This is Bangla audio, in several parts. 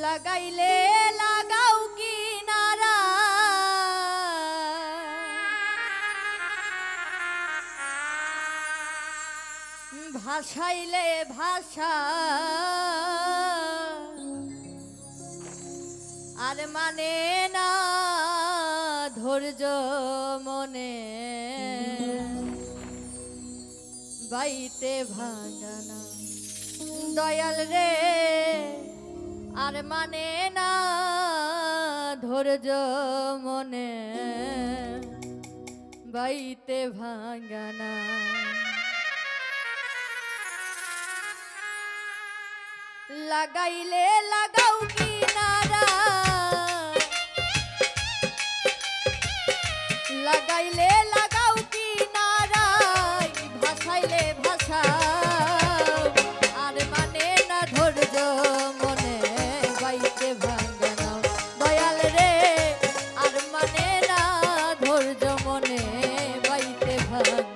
লাগাইলে লাগাও কি নারা? ভাসাইলে ভাষা। আর মানে না ধৈর্য মনে। বাইতে ভাঙানা দয়াল রে আর মানে না ধৈর্য মনে। বাইতে ভাঙানা লাগাইলে লাগাও কি নারা লাগাইলে বাইতে ভাঙ্গানা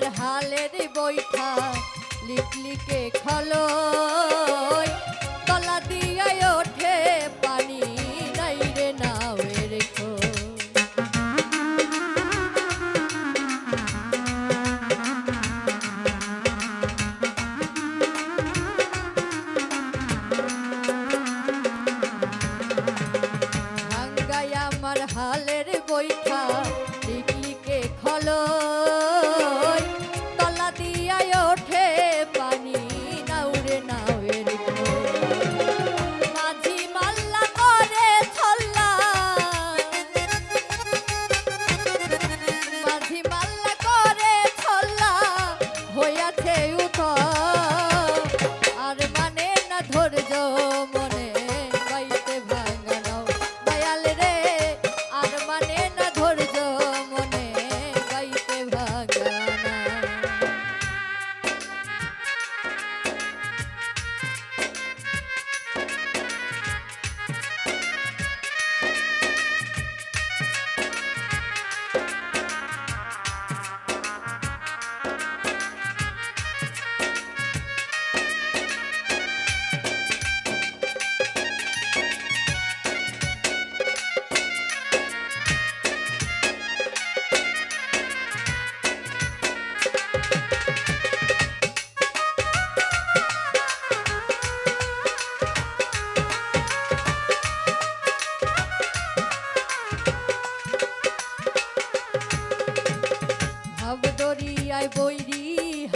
আমার হালের বৈঠা লিকলিকে খলো তলা দিয়াই ওঠে, পানি নাই রে নাওয়ের আমার হালের বৈঠা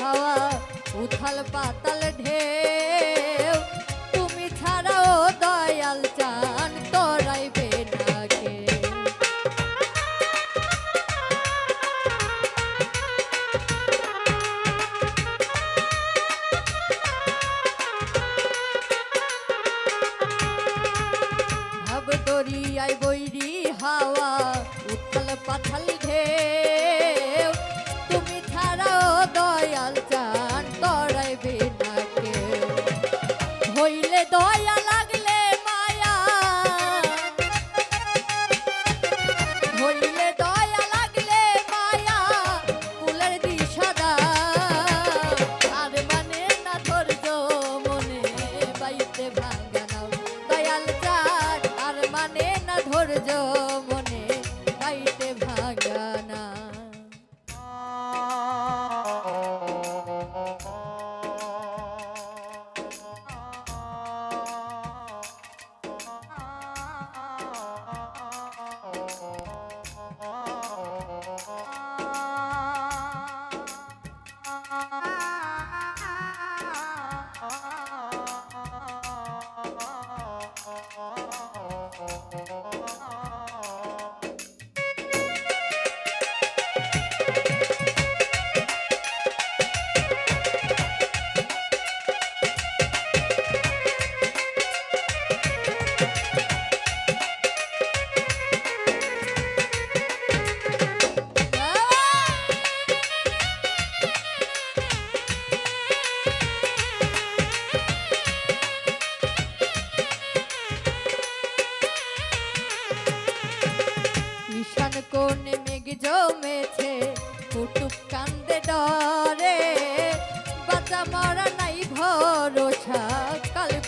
হাওয়া উথাল পাতাল ঢেউ। তুমি ছাড়াও দয়াল চান তরাইবে হাওয়া উথাল পাথাল জম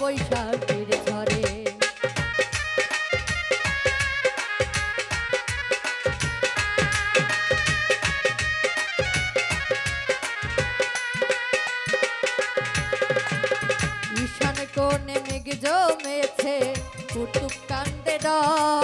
বৈশাখীর ঝরে। ঈশান কোণে মেঘ জমেছে কুটুক কান্দে ডর।